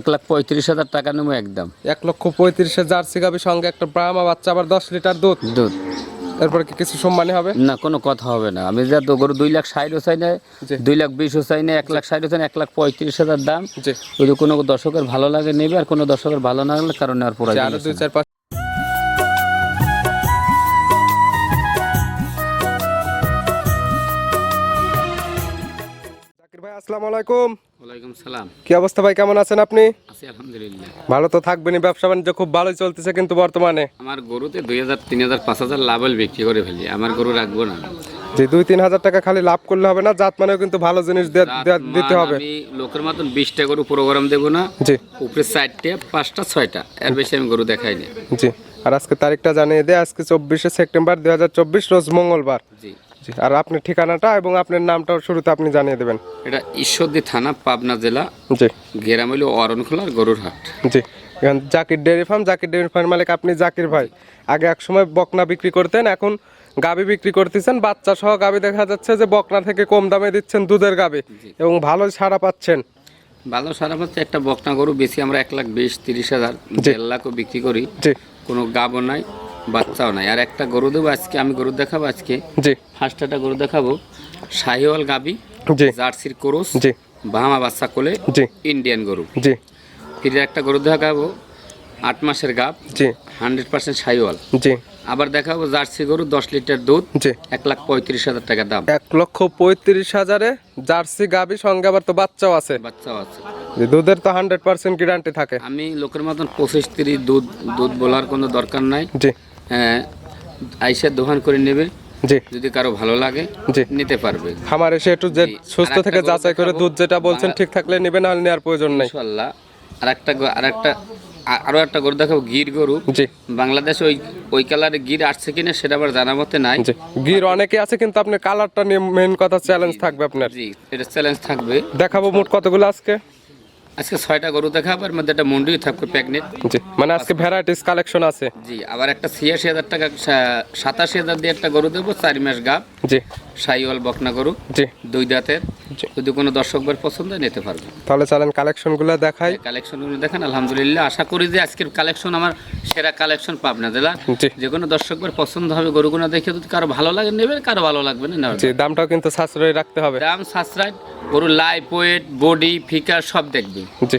এক লাখ পঁয়ত্রিশ হাজার টাকা নেব একদম। এক লক্ষ পঁয়ত্রিশে জার্সি গাভি সঙ্গে একটা ব্রাহ্মা বাচ্চা আবার দশ লিটার দুধ? দুধ। তারপরে কি কিছু সম্মানী হবে? না কোনো কথা হবে না। আমি যা তো গরু দুই লাখ ষাটও চাই না। দুই লাখ বিশও চাই না এক লাখ ষাটও চাই না এক লাখ পঁয়ত্রিশ হাজার দাম। যে যদি কোনো দর্শকের ভালো লাগে নেবে আর কোনো দর্শকের ভালো না লাগলে কারণে আর পড়া দুই চার পাঁচ জাকির ভাই আসসালামু আলাইকুম। ওয়ালাইকুম সালাম। কি অবস্থা ভাই কেমন আছেন আপনি? আছি আলহামদুলিল্লাহ। ভালো তো থাকবেনই ব্যবসা বাণিজ্য খুব ভালোই চলতেছে কিন্তু বর্তমানে। আমার গরুতে দুই হাজার তিন হাজার পাঁচ হাজার লাভল বিক্রি করে ফেলি আমার গরু রাখব না। যে দুই তিন হাজার টাকা খালি লাভ করলে হবে না জাত মানেও কিন্তু ভালো জিনিস দে- রাত দে- দিতে হবে। আমি লোকের মতন বিশটা গরু প্রোগ্রাম দেবো না জি। উপরে চারটে পাঁচটা ছয়টা এর বেশি আমি গরু দেখাই জি। আর আজকে তারিখটা জানিয়ে দেয় আজকে চব্বিশে সেপ্টেম্বর দুই হাজার চব্বিশ রোজ মঙ্গলবার। জি। জি আর আপনার ঠিকানাটা এবং আপনার নামটাও শুরুতে আপনি জানিয়ে দেবেন। এটা ঈশ্বরদী থানা পাবনা জেলা জি। গেরাম হইল অরণখোলার গরুর হাট জি এখন Zakir dairy farm Zakir dairy farm মালিক আপনি জাকির ভাই। আগে এক সময় বকনা বিক্রি করতেন এখন গাবি বিক্রি করতেছেন বাচ্চা সহ গাবি দেখা যাচ্ছে যে বকনা থেকে কম দামে দিচ্ছেন দুধের গাবি এবং ভালো সাড়া পাচ্ছেন। ভালো সারা পাচ্ছে একটা বকনা গরু বেশি আমরা এক লাখ বিশ তিরিশ হাজার দেড় লাখও বিক্রি করি। জি। কোনো গাবও নাই বাচ্চাও নাই। আর একটা গরু দেবো আজকে আমি গরু দেখাবো আজকে। জি। ফার্স্ট একটা গরু দেখাবো। শাহিওয়াল গাবি জি। জার্সির কোরস জি। বাহামা বাচ্চা কোলে জি। ইন্ডিয়ান গরু। জি। ফিরে একটা গরু দেখাবো। আট মাসের গাব জি। হান্ড্রেড পার্সেন্ট শাহিওয়াল জি। আবার দেখাবো জার্সি গরু দশ লিটার দুধ জি। এক লাখ পঁয়ত্রিশ হাজার টাকা দাম। এক লক্ষ পঁয়ত্রিশ হাজারে জার্সি গাবি সঙ্গে আবার তো বাচ্চাও আছে। বাচ্চাও আছে। যে দুধের তো হান্ড্রেড পার্সেন্ট গ্যারান্টি থাকে। আমি লোকের মতন পঁচিশ তিরিশ দুধ দুধ বলার কোনো দরকার নাই। জি। আইসা দোকান করে নেবে। জি। যদি কারও ভালো লাগে জি। নিতে পারবে। খামার এসে একটু যে সুস্থ থেকে যাচাই করে দুধ যেটা বলছেন ঠিক থাকলে নেবেন আর নেওয়ার প্রয়োজন নেই। ইনশাল্লাহ। আর একটা আর একটা আরও একটা গরু দেখাবো গির গরু। জি। বাংলাদেশে ওই ওই কালারে গির আসছে কিনা সেটা আবার জানা মতে নাই। জি। গির অনেকে আছে কিন্তু আপনার কালারটা নিয়ে মেন কথা চ্যালেঞ্জ থাকবে আপনার। জি এটা চ্যালেঞ্জ থাকবে। দেখাবো মোট কতগুলো আজকে? আজকে ছয়টা গরু দেখাবো এর মধ্যে একটা মন্ডিও থাকবে প্যাগনেট জি মানে আজকে ভ্যারাইটিস কালেকশন আছে। জি আবার একটা ছিয়াশি হাজার টাকা সাতাশি হাজার দিয়ে একটা গরু দেবো চার মাস গাব জি। সাইওয়াল বকনা গরু। জি। দুই দাঁতের। যদি কোনো দর্শকদের পছন্দ নিতে পারবে। তাহলে চলেন কালেকশনগুলো দেখাই। কালেকশনগুলো দেখেন আলহামদুলিল্লাহ। আশা করি যে আজকের কালেকশন আমার সেরা কালেকশন পাবনা জেলা। যে কোনো দর্শকদের পছন্দ হবে গরুগুলো দেখে যদি কারও ভালো লাগে নেবে কারও ভালো লাগবে না জি দামটাও কিন্তু সাশ্রয় রাখতে হবে। দাম সাশ্রয় গরু লাইফ ওয়েট বডি ফিকার সব দেখবে। জি।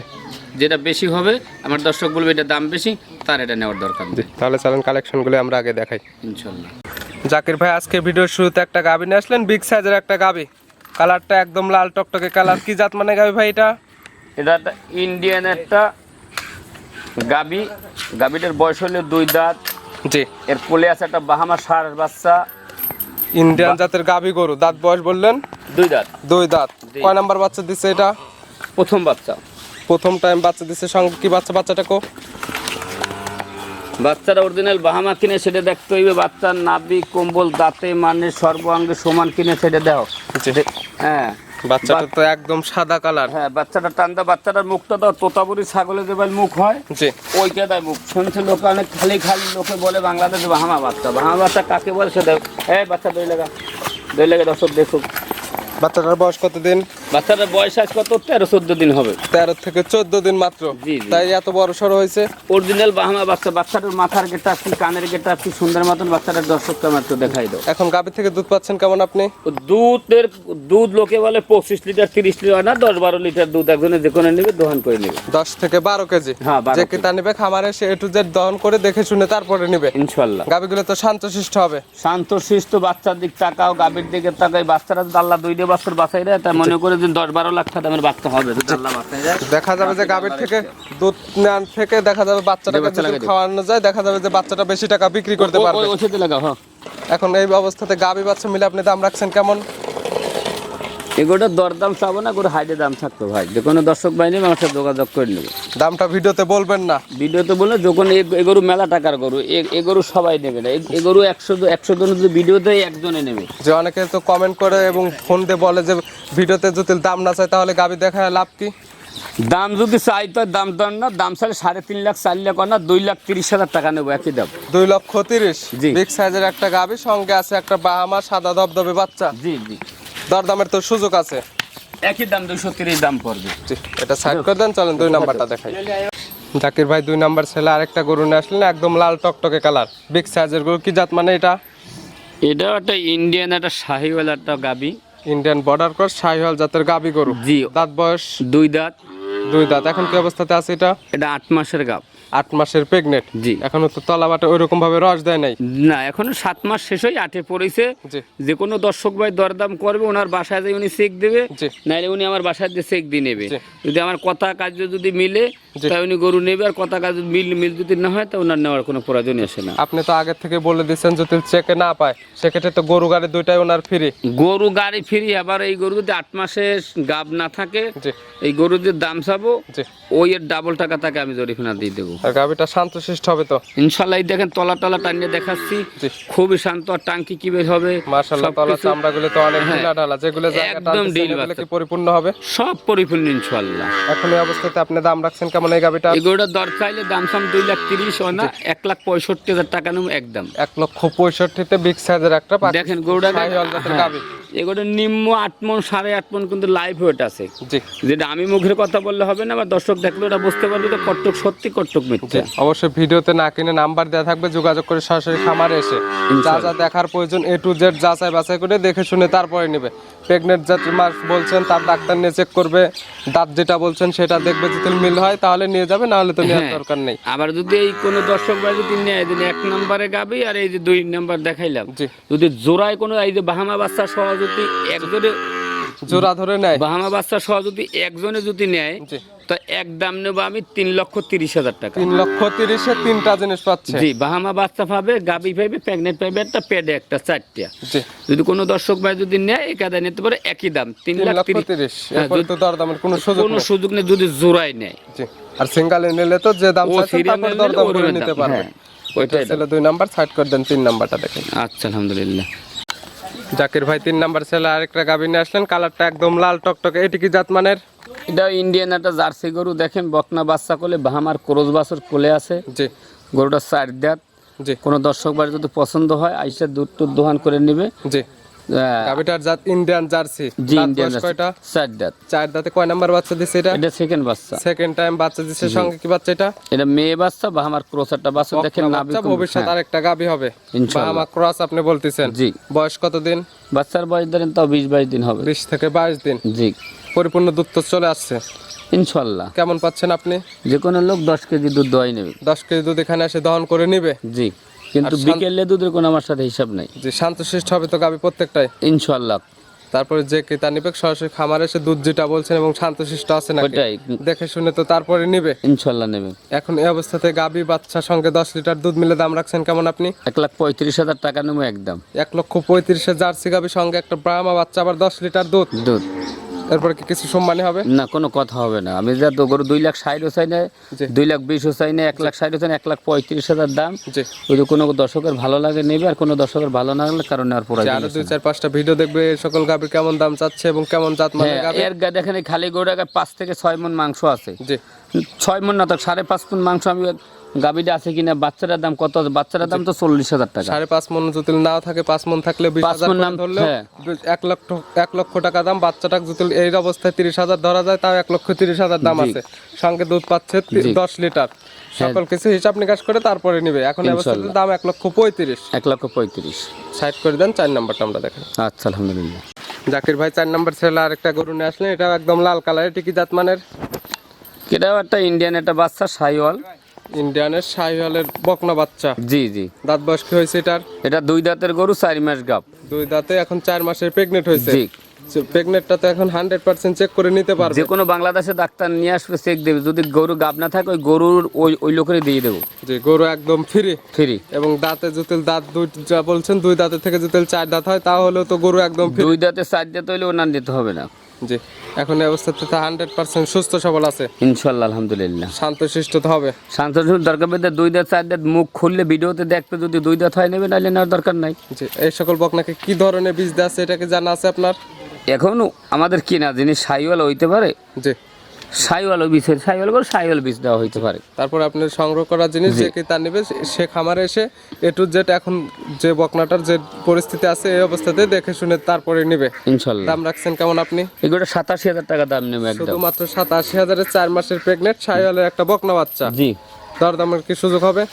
যেটা বেশি হবে আমার দর্শক বলবে এটা দাম বেশি তার এটা নেওয়ার দরকার তাহলে চলেন কালেকশনগুলো আমরা আগে দেখাই। ইনশাল্লাহ। জাকির ভাই আজকে ভিডিওর শুরুতে একটা গাবি নিয়ে আসলেন বিগ সাইজের একটা গাবি। কালারটা একদম লাল টকটকে। কালার কি জাত মানে গাবি ভাই এটা? এটা একটা ইন্ডিয়ান একটা গাবি। গাবিটার বয়স হলো দুই দাঁত। জি। এর কোলে আছে একটা বাহামা ষাঁড় বাচ্চা। ইন্ডিয়ান জাতের গাবি গরু। দাঁত বয়স বললেন? দুই দাঁত। দুই দাঁত। কয় নাম্বার বাচ্চা দিচ্ছে এটা? প্রথম বাচ্চা। প্রথম টাইম বাচ্চা দিচ্ছে সঙ্গে কি বাচ্চা বাচ্চাটা কো? বাচ্চারা অরিজিনাল বাহামা কিনে সেটা দেখতে হইবে। বাচ্চার নাভি কম্বল দাঁতে মানে সর্বাঙ্গে সমান কিনে সেটা দাও। হ্যাঁ। বাচ্চাটা তো একদম সাদা কালার। হ্যাঁ বাচ্চাটা টান্দা। বাচ্চাটার মুখটা দাও তোতাপুরি ছাগলের যে মুখ হয়। ওইটা দেয় মুখ। শুনছে লোকে অনেক খালি খালি লোকে বলে বাংলাদেশে বাহামা বাচ্চা। বাহামা বাচ্চা কাকে বলে সেটা এই বাচ্চা দই লাগা। দই লাগে দর্শক দেখুক। বাচ্চাটার বয়স কত দিন বাচ্চাটার বয়স আজ কত? তেরো চোদ্দ দিন হবে। তেরো থেকে চোদ্দ দিন মাত্র। তাই এত বড় সড়ো হয়েছে? অরিজিনাল বাহামা বাচ্চা বাচ্চাটার মাথার গেটা কি কানের গেটা কি সুন্দর মতন বাচ্চাটার দর্শককে একটু দেখাই দাও। এখন গাভি থেকে দুধ পাচ্ছেন কেমন আপনি? দুধের দুধ লোকে বলে পঁচিশ লিটার তিরিশ লিটার না দশ বারো লিটার দুধ একজনে যে কোনো নেবে দোকান করে নেবে। দশ থেকে বারো কেজি। হ্যাঁ, যে কিতা নিবে খামারে সে এ টু জেড দহন করে দেখে শুনে তারপরে নিবে। ইনশাল্লাহ। গাভিগুলো তো শান্ত শান্তশিষ্ট হবে। শান্ত শিষ্ট বাচ্চার দিক তাকাও গাভীর দিকে তাকাই। বাচ্চারা আল্লাহ দুই দিয়ে বাচ্চার বাঁচাই দেয় তা মনে করে যে দশ বারো লাখ টাকা দামের বাচ্চা হবে দেয় দেখা যাবে যে গাভীর থেকে দুধ নেওয়ার থেকে দেখা যাবে বাচ্চাটাকে বাচ্চা যদি খাওয়ানো যায় দেখা যাবে যে বাচ্চাটা বেশি টাকা বিক্রি করতে পারবে। হ্যাঁ। এখন এই অবস্থাতে গাভী বাচ্চা মিলে আপনি দাম রাখছেন কেমন? এগুলোর দরদাম চাবো না করে হাইডে দাম থাকতো ভাই। যে কোনো দর্শক বাহিনী আমার সাথে যোগাযোগ করে নেবে। দামটা ভিডিওতে বলবেন না। ভিডিওতে বলে যখন এ- গরু মেলা টাকার গরু এ- গরু সবাই নেবে না। এ- গরু একশো একশো জন যদি ভিডিওতে একজনে নেবে। যে অনেকে তো কমেন্ট করে এবং ফোন দিয়ে বলে যে ভিডিওতে যদি দাম না চায় তাহলে গাভী দেখায় লাভ কি? দাম যদি চাই তো দাম দর না দাম চাইলে সাড়ে তিন লাখ চার লাখ না দুই লাখ তিরিশ হাজার টাকা নেব একই দাম। দুই লক্ষ তিরিশ? জি। বিগ সাইজের একটা গাভী সঙ্গে আছে একটা বাহামা সাদা ধবধবে বাচ্চা। জি জি। দরদামের তো সুযোগ আছে। একই দাম দুশো তিরিশ দাম পড়বে। এটা সাইড করে দেন চলেন দুই নাম্বারটা দেখাই। জাকির ভাই দুই নাম্বার ছেলে আরেকটা গরু নিয়ে আসলেন একদম লাল টকটকে কালার বিগ সাইজের গরু কি জাত মানে এটা? এটা একটা ইন্ডিয়ান একটা শাহিওয়াল একটা গাবি। ইন্ডিয়ান বর্ডার ক্রস শাহিওয়াল জাতের গাবি গরু। জি। দাঁত বয়স? দুই দাঁত। দুই দাঁত। এখন কি অবস্থাতে আছে এটা? এটা আট মাসের গাব। আট মাসের প্রেগনেন্ট জি। এখনও তো তলা বাটে ওইরকম ভাবে রস দেয় নাই। না এখনও সাত মাস শেষ হয়ে আটে পড়েছে। যে কোনো দর্শক ভাই দরদাম করবে ওনার বাসায় যেয়ে উনি চেক দেবে নাহলে উনি আমার বাসায় দিয়ে চেক দিয়ে নেবে। যদি আমার কথা কার্য যদি মিলে। তাই উনি গরু নেবে আর কথা কাজ মিল মিল যদি না হয় তা ওনার নেওয়ার কোনো প্রয়োজনই আসে না। আপনি তো আগে থেকে বলে দিচ্ছেন যদি চেকে না পায় সেক্ষেত্রে তো গরু গাড়ি দুইটাই ওনার ফ্রি গরু গাড়ি ফিরি আবার এই গরু যদি আট মাসের গাব না থাকে এই গরুর যে দাম চাবো ওই এর ডাবল টাকা তাকে আমি জরিফিনা দিয়ে দেবো। আর গাভিটা শান্তশিষ্ট হবে তো? ইনশাল্লাহ এই দেখেন তলা তলা টানিয়ে দেখাচ্ছি। খুবই শান্ত আর টাঙ্কি কি বের হবে? মার্শাল্লাহ তলা চামড়াগুলো তো অনেক। ঢিলা ঢালা যেগুলো একদম ঢিল পরিপূর্ণ হবে? সব পরিপূর্ণ ইনশাল্লাহ। এখন এই অবস্থাতে আপনি দাম রাখছেন কেমন এই গাভিটা এই গরুটার দর চাইলে দাম সাম দুই লাখ তিরিশ হয় না এক লাখ পঁয়ষট্টি হাজার টাকা নেব একদম। এক লক্ষ পঁয়ষট্টিতে বিগ সাইজের একটা দেখেন গরুটা গাভি এগুলো নিম্ন আট মন সাড়ে আট মন কিন্তু লাইভ ওয়েট আছে। যেটা আমি মুখের কথা বললে হবে না বা দর্শক দেখলে ওটা বুঝতে পারবে যে কট্টক সত্যি কট্টক জি মিথ্যা অবশ্যই ভিডিওতে না কিনে নাম্বার দেওয়া থাকবে যোগাযোগ করে সরাসরি খামারে এসে। যা যা দেখার প্রয়োজন এ টু জেড যাচাই বাছাই করে দেখে শুনে তারপরে নেবে। প্রেগনেন্ট যাত্রী মাস বলছেন তার ডাক্তার নিয়ে চেক করবে দাঁত যেটা বলছেন সেটা দেখবে যদি মিল হয় তাহলে নিয়ে যাবে না হলে তো নেওয়ার হ্যাঁ। দরকার নেই। আবার যদি এই কোনো দর্শক ভাই যদি নেয় দিন এক নম্বরে গাবি আর এই যে দুই নাম্বার দেখাইলাম। যদি জোড়ায় কোনো এই যে বাহামা বাচ্চা সহ যদি একজনে জোড়া ধরে নেয়। বাহামা বাচ্চা সহ যদি একজনে যদি নেয় তো এক দাম নেব আমি তিন লক্ষ তিরিশ হাজার টাকা। তিন লক্ষ তিরিশে তিনটা জিনিস পাচ্ছে। জি বাহামা বাচ্চা পাবে গাবি পাবে প্রেগনেন্ট পাবে একটা পেডে একটা চারটা। যদি কোনো দর্শক ভাই যদি নেয় একাদা নিতে পারে একই দাম তিন লাখ লক্ষ তিরিশ। হ্যাঁ, কোনো সুযোগ নেই। যদি জোড়ায় নেয়। আর সিঙ্গালে নিলে তো যে দাম তারপর দরদাম করে নিতে পারবে হ্যাঁ ওইটাই। ছেলে দুই নাম্বার সাইড করে দেন তিন নাম্বারটা দেখেন। আচ্ছা আলহামদুলিল্লাহ। জাকির ভাই তিন নাম্বার ছেলে আরেকটা গাভী নিয়ে আসলেন কালারটা একদম লাল টকটকে। এটি কি এটা ইন্ডিয়ান একটা জার্সি গরু দেখেন বকনা বাচ্চা কোলে বাহামার ক্রোজ বাছর কোলে আছে। জি। গরুটা চার দাঁত। জি। কোনো দর্শক বাড়ি যদি পছন্দ হয় আইসা দুধ টুধ দোকান করে নেবে। জি। আহ, জাত ইন্ডিয়ান জার্সি। জি ইন্ডিয়ান বয়স কয়টা? চার দাঁত। চার দাঁতে কয় নাম্বার বাচ্চা দিছে এটা? এটা সেকেন্ড বাচ্চা। সেকেন্ড টাইম বাচ্চা দিছে সঙ্গে কি বাচ্চা এটা? এটা মেয়ে বাচ্চা বাহামার ক্রোসারটা বাচ্চা দেখেন বাচ্চা ভবিষ্যৎ হ্যাঁ, আরেকটা গাভী হবে। ইনশাআল্লাহ। বাহামা ক্রস আপনি বলতেছেন। জি। বয়স কতদিন বাচ্চার বয়স ধরেন তাও বিশ বাইশ দিন হবে। বিশ থেকে বাইশ দিন। জি। পরিপূর্ণ দুধ তো চলে আসছে। ইনশাল্লাহ। কেমন পাচ্ছেন আপনি? যে কোনো লোক দশ কেজি দুধ দোয়াই নেবে। দশ কেজি দুধ এখানে এসে দহন করে নিবে? জি। কিন্তু বিকেলে দুধের কোনো আমার সাথে হিসাব নাই। যে শান্তশিষ্ট হবে তো গাভী প্রত্যেকটাই? ইনশাল্লাহ তারপরে যে ক্রেতা নিবে সরাসরি খামারে এসে দুধ যেটা বলছেন এবং শান্তশিষ্ট আছে না ওটাই দেখে শুনে তো তারপরে নিবে? ইনশাল্লাহ নেবে। এখন এই অবস্থাতে গাভী বাচ্চার সঙ্গে দশ লিটার দুধ মিলে দাম রাখছেন কেমন আপনি? এক লাখ পঁয়ত্রিশ হাজার টাকা নেব একদম। এক লক্ষ পঁয়ত্রিশে জার্সি গাভী সঙ্গে একটা ব্রাহ্মা বাচ্চা আবার দশ লিটার দুধ? দুধ। এরপরে কি কিছু সম্মানী হবে? না কোনো কথা হবে না। আমি যা তো গরু দুই লাখ ষাট চাই না দুই লাখ বিশ চাই না এক লাখ ষাট চাই না এক লাখ পঁয়ত্রিশ হাজার দাম। জি। যদি কোনো দর্শকের ভালো লাগে নেবে আর কোনো দর্শকের ভালো না লাগলে কারণ পরে যে আরও দুই চার পাঁচটা ভিডিও দেখবে সকল গাভীর কেমন দাম চাচ্ছে এবং কেমন জাত মানে এর গা দেখেন খালি গরুটা পাঁচ থেকে ছয় মন মাংস আছে। ছয় মন না তো সাড়ে পাঁচ মন মাংস আমি গাবিটা আছে কিনা বাচ্চাটার দাম কত? বাচ্চাটার দাম তো চল্লিশ হাজার টাকা। সাড়ে পাঁচ মন যদি নাও থাকে পাঁচ মন থাকলে বিশ হাজার নাম- ধরলেও হ্যাঁ। এক লক্ষ এক লক্ষ টাকা দাম বাচ্চাটা যদি এই অবস্থায় তিরিশ হাজার ধরা যায় তাও এক লক্ষ তিরিশ হাজার দাম আছে। সঙ্গে দুধ পাচ্ছে দশ লিটার। হ্যাঁ। সকল কিছু হিসাব নিকাশ করে তারপরে নিবে। এখন অবস্থাতে দাম এক লক্ষ পঁয়ত্রিশ। এক লক্ষ পঁয়ত্রিশ। সাইড করে দেন চার নাম্বারটা আমরা দেখেন। আচ্ছা আলহামদুলিল্লাহ। জাকির ভাই চার নাম্বার ছেলে আরেকটা গরু নিয়ে আসলেন এটা একদম লাল কালার এটি কি জাত মানের এটাও একটা ইন্ডিয়ান একটা বাচ্চা সাইওয়াল। ইন্ডিয়ানের শাহিওয়ালের বকনা বাচ্চা। জি জি। দাঁত বয়স কি হয়েছে এটার? এটা দুই দাঁতের গরু চার মাস গাপ দুই দাঁতে এখন চার মাসের প্রেগনেন্ট হয়েছে। জি। প্রেগনেন্টটা তো এখন হান্ড্রেড পার্সেন্ট চেক করে নিতে পারবে। যে কোনো বাংলাদেশে ডাক্তার নিয়ে আসবে চেক দেবে। যদি গরু গাব না থাকে ওই গরুর ওই ওই লোকেরই দিয়ে দেবো। যে গরু একদম ফ্রি ফ্রি এবং দাঁতে জুতিল দাঁত দুই যা বলছেন দুই দাঁতের থেকে জুতিল চার দাঁত হয় তাহলে তো গরু একদম দুই দাঁতে চার দাঁত হইলে ওনার দিতে হবে না। জি এখন এই অবস্থাতে তো হান্ড্রেড পার্সেন্ট সুস্থ সবল আছে। ইনশাল্লাহ আলহামদুলিল্লাহ। সুস্থ তো হবে। শান্তনুর দরকার পেতে দুই দাঁত চার দাঁত মুখ খুললে ভিডিওতে দেখতে যদি দুই দাঁত হয় নেবে নাহলে নেওয়ার দরকার নাই। জি এই সকল বকনাকে কি ধরনের বীজ দেওয়া আছে এটা কি জানা আছে আপনার? এখন আমাদের কিনা জিনিস সাইওয়াল হইতে পারে। জি। সাইওয়াল বীজের সাইওয়াল করে সাইওয়াল বীজ দেওয়া হইতে পারে। তারপর আপনার সংগ্রহ করার জিনিস যে কি তার নিবে সে- খামারে এসে এ টু জেড এখন যে বকনাটার যে পরিস্থিতি আছে এই অবস্থাতে দেখে শুনে তারপরে নেবে। ইনশাল্লাহ। দাম রাখছেন কেমন আপনি? এগুলো সাতাশি হাজার টাকা দাম নেবে একদম। শুধুমাত্র সাতাশি হাজারের চার মাসের প্রেগনেন্ট সাইওয়ালের একটা বকনা বাচ্চা। জি। দরদামের কি সুযোগ হবে?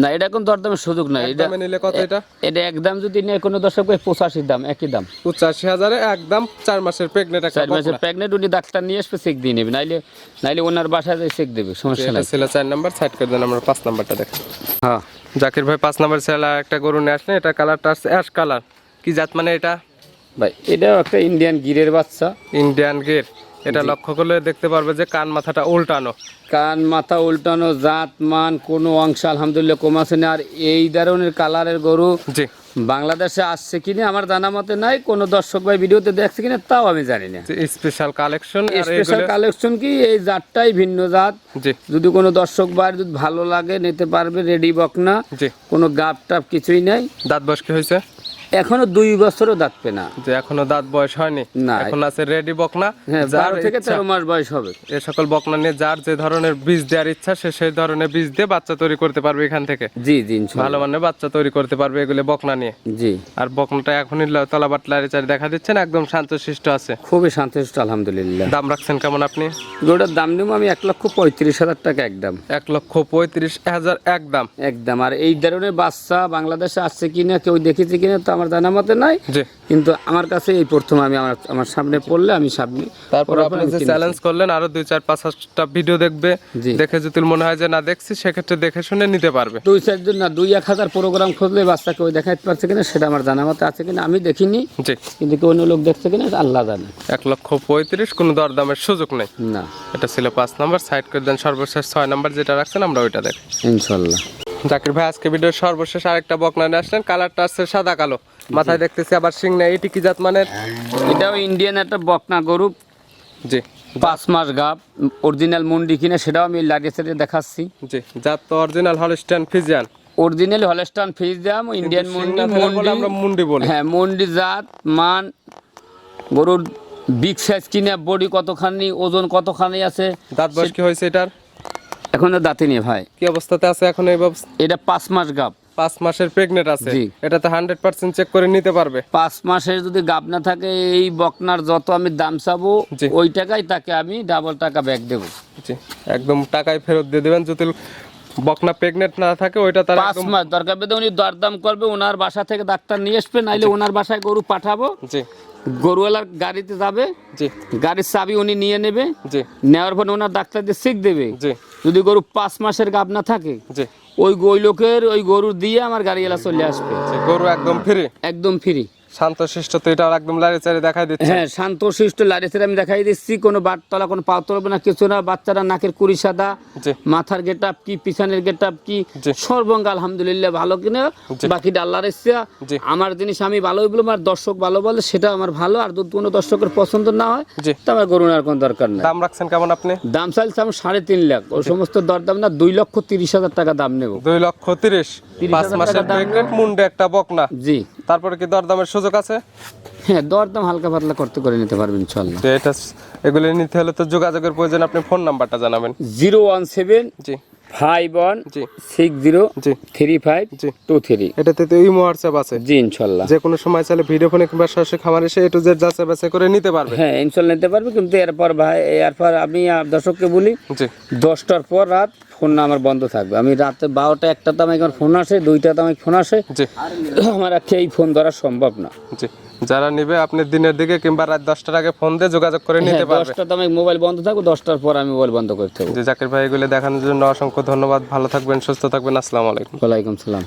না এটা কোন দরদামের সুযোগ নাই এটা দামে নিলে কত এটা? এটা একদম যদি নেয় কোনো দর্শক ভাই পঁচাশি দাম একই দাম। পঁচাশি হাজারে একদম চার মাসের প্রেগনেন্ট একটা চার মাসের। প্রেগনেন্ট উনি ডাক্তার নিয়ে আসবে চেক দিয়ে নেবে। নাইলে নাইলে ওনার বাসায় যাই চেক দেবে সমস্যা নাই। ছিল চার নাম্বার সাইড করে দেন আমরা পাঁচ নাম্বারটা দেখেন হ্যাঁ জাকির ভাই পাঁচ নাম্বার ছেলে একটা গরু নিয়ে আসলেন এটা কালারটা আসছে অ্যাশ কালার কি জাত মানে এটা? ভাই এটাও একটা ইন্ডিয়ান গিরের বাচ্চা। ইন্ডিয়ান গের। এটা লক্ষ্য করলে দেখতে পারবে যে কান মাথাটা উল্টানো। কান মাথা উল্টানো জাত মান কোনো অংশ আলহামদুলিল্লাহ কম আছে না। আর এই ধরনের কালারের গরু জি। বাংলাদেশে আসছে কিনা আমার জানা মতে নাই। কোনো দর্শক ভাই ভিডিওতে দেখছে কিনা তাও আমি জানি না। স্পেশাল কালেকশন স্পেশাল কালেকশন কি? এই জাতটাই ভিন্ন জাত। জি। যদি কোনো দর্শক ভাই যদি ভালো লাগে নিতে পারবে রেডি বকনা। জি। কোনো গাপ টাপ কিছুই নাই। দাঁত বসকে হয়েছে? এখনও দুই বছরও দাঁতবে না। যে এখনও দাঁত বয়স হয়নি? না। এখন আছে রেডি বকনা। হ্যাঁ যার বারো থেকে তেরো মাস বয়স হবে। এ সকল বকনা নিয়ে যার যে ধরনের বীজ দেওয়ার ইচ্ছা সে সেই ধরনের বীজ দিয়ে বাচ্চা তৈরি করতে পারবে এখান থেকে। জি জি ভালো মানের বাচ্চা তৈরি করতে পারবে এগুলো বকনা নিয়ে। জি। আর বকনাটা এখনই তলা তলাবাট লারি চারি দেখা দিচ্ছেন একদম শান্তশিষ্ট আছে। খুবই শান্তিষ্ট আলহামদুলিল্লাহ। দাম রাখছেন কেমন আপনি? গরুটার দাম নেব আমি এক লক্ষ পঁয়ত্রিশ হাজার টাকা একদম এক লক্ষ পঁয়ত্রিশ হাজার এক দাম। একদম আর এই ধরনের বাচ্চা বাংলাদেশে আসছে কিনা কেউ দেখেছে কিনা তো আমার জানা মতে নাই কিন্তু আমার কাছে এই প্রথম আমি আমার আমার সামনে পড়লে আমি সামনে তারপর আপনি যে চ্যালেঞ্জ করলেন আরও দুই চার পাঁচটা ভিডিও দেখবে। দেখে যদি মনে হয় যে না দেখছি সেক্ষেত্রে দেখে শুনে নিতে পারবে। দুই চারজন না দুই এক হাজার প্রোগ্রাম খুঁজলে বাচ্চা কেউ দেখাতে পারছে কিনা সেটা আমার জানা মতে আছে কিনা আমি দেখিনি। জি। কিন্তু কেউ অন্য লোক দেখছে কিনা আল্লাহ জানে। এক লক্ষ পঁয়ত্রিশ কোনো দরদামের সুযোগ নেই। না। এটা ছিল পাঁচ নাম্বার সাইড করে দেন সর্বশেষ ছয় নাম্বার যেটা রাখছেন আমরা ওইটা দেখ। ইনশাল্লাহ। জাকির ভাই আজকে ভিডিওর সর্বশেষ আরেকটা বকনা নিয়ে আসলেন কালারটা আসছে সাদা কালো। মাথায় দেখতেছি আবার সিং নেই এটি কি জাত মানের? এটাও ইন্ডিয়ান একটা বকনা গরু। জি। পাঁচ মাস গাপ অরিজিনাল মুন্ডি কিনে সেটাও আমি লাগিয়ে সেটে দেখাচ্ছি। জি জাত তো original Holstein Friesian original Holstein ফিজ দাম ইন্ডিয়ান মুন্ডি বলে আমরা মুন্ডি বলি। হ্যাঁ মুন্ডি জাত মান গরুর বিগ সাইজ কিনে বডি কতখানি ওজন কতখানি আছে দাঁত বয়স কি হয়েছে এটার? এখনও দাঁতে নেই ভাই। কি অবস্থাতে আছে এখন এই এটা পাঁচ মাস গাপ পাঁচ মাসের প্রেগনেন্ট আছে? জি। এটাতে হান্ড্রেড পার্সেন্ট চেক করে নিতে পারবে? পাঁচ মাসের যদি গাপ না থাকে এই বকনার যত আমি দাম চাবো ওই টাকায় তাকে আমি ডাবল টাকা ব্যাক দেবো। একদম টাকায় ফেরত দিয়ে দেবেন। যদি বকনা প্রেগনেন্ট না থাকে ওইটা তার পাঁচ মাস দরকার পেতে উনি দরদাম করবে ওনার বাসা থেকে ডাক্তার নিয়ে আসবে নাইলে ওনার বাসায় গরু পাঠাবো। জি। গরুওয়ালার গাড়িতে যাবে জি। গাড়ির চাবি উনি নিয়ে নেবে জি। নেওয়ার পরে ওনার ডাক্তার দিয়ে শিখ দেবে। জি। যদি গরু পাঁচ মাসের গাব না থাকে জি। ওই ওই লোকের ওই গরু দিয়ে আমার গাড়িওয়ালা চলে আসবে। গরু একদম ফ্রি একদম ফ্রি শান্ত শিষ্ট তো এটা একদম দেখাই দিচ্ছে। হ্যাঁ শান্ত শিষ্ট আমি দেখাই দিচ্ছি কোনো বাটতলা কোনো পাও তলবে না কিছু না বাচ্চারা নাকের কুড়ি সাদা মাথার গেট কি পিছনের গেট কি সর্বঙ্গ আলহামদুলিল্লাহ ভালো কিনা জি। বাকিটা আল্লাহর ইচ্ছা। আমার জিনিস আমি ভালোই বলব আর দর্শক ভালো বলে সেটা আমার ভালো আর যদি কোনো দর্শকের পছন্দ না হয় তো আমার গরু নেওয়ার কোনো দরকার নাই। দাম রাখছেন কেমন আপনি? দাম চাইছে আমি সাড়ে তিন লাখ ওই সমস্ত দরদাম না দুই লক্ষ তিরিশ হাজার টাকা দাম নেব। দুই লক্ষ তিরিশ। পাঁচ মাসের মুন্ডে একটা বকনা। জি। তারপরে কি দরদামের সুযোগ আছে? হ্যাঁ দরদাম হালকা পাতলা করতে করে নিতে পারবেন ইনশাল্লাহ যে এটা এগুলো নিতে হলে তো যোগাযোগের প্রয়োজন। আপনি ফোন নাম্বারটা জানাবেন। জিরো ওয়ান সেভেন জি। ফাইভ ওয়ান জি। সিক্স জিরো জি। থ্রি ফাইভ জি। Two three. এটাতে তো ইমো হোয়াটসঅ্যাপ আছে। জি ইনশাল্লাহ যে কোনো সময় চাইলে ভিডিও ফোনে কিংবা সরাসরি খামার এসে এটু জেড যাচাই বাছাই করে নিতে পারবে। হ্যাঁ ইনশাল্লাহ নিতে পারবে কিন্তু এরপর ভাই এরপর আমি দর্শককে বলি জি। দশটার পর রাত ফোন না আমার বন্ধ থাকবে। আমি রাতে বারোটা একটা তো আমার ফোন আসে দুইটা তো আমার ফোন আসে। আমার আর এই ফোন ধরা সম্ভব না। জি। যারা নিবে আপনি দিনের দিকে কিংবা রাত দশটার আগে ফোন দিয়ে যোগাযোগ করে নিতে হ্যাঁ, পারবে। দশটা তো আমি মোবাইল বন্ধ থাকব দশটার পর আমি মোবাইল বন্ধ করতে হবে জাকির ভাই এগুলো দেখানোর জন্য অসংখ্য ধন্যবাদ। ভালো থাকবেন সুস্থ থাকবেন। আসসালামু আলাইকুম। ওয়ালাইকুম সালাম।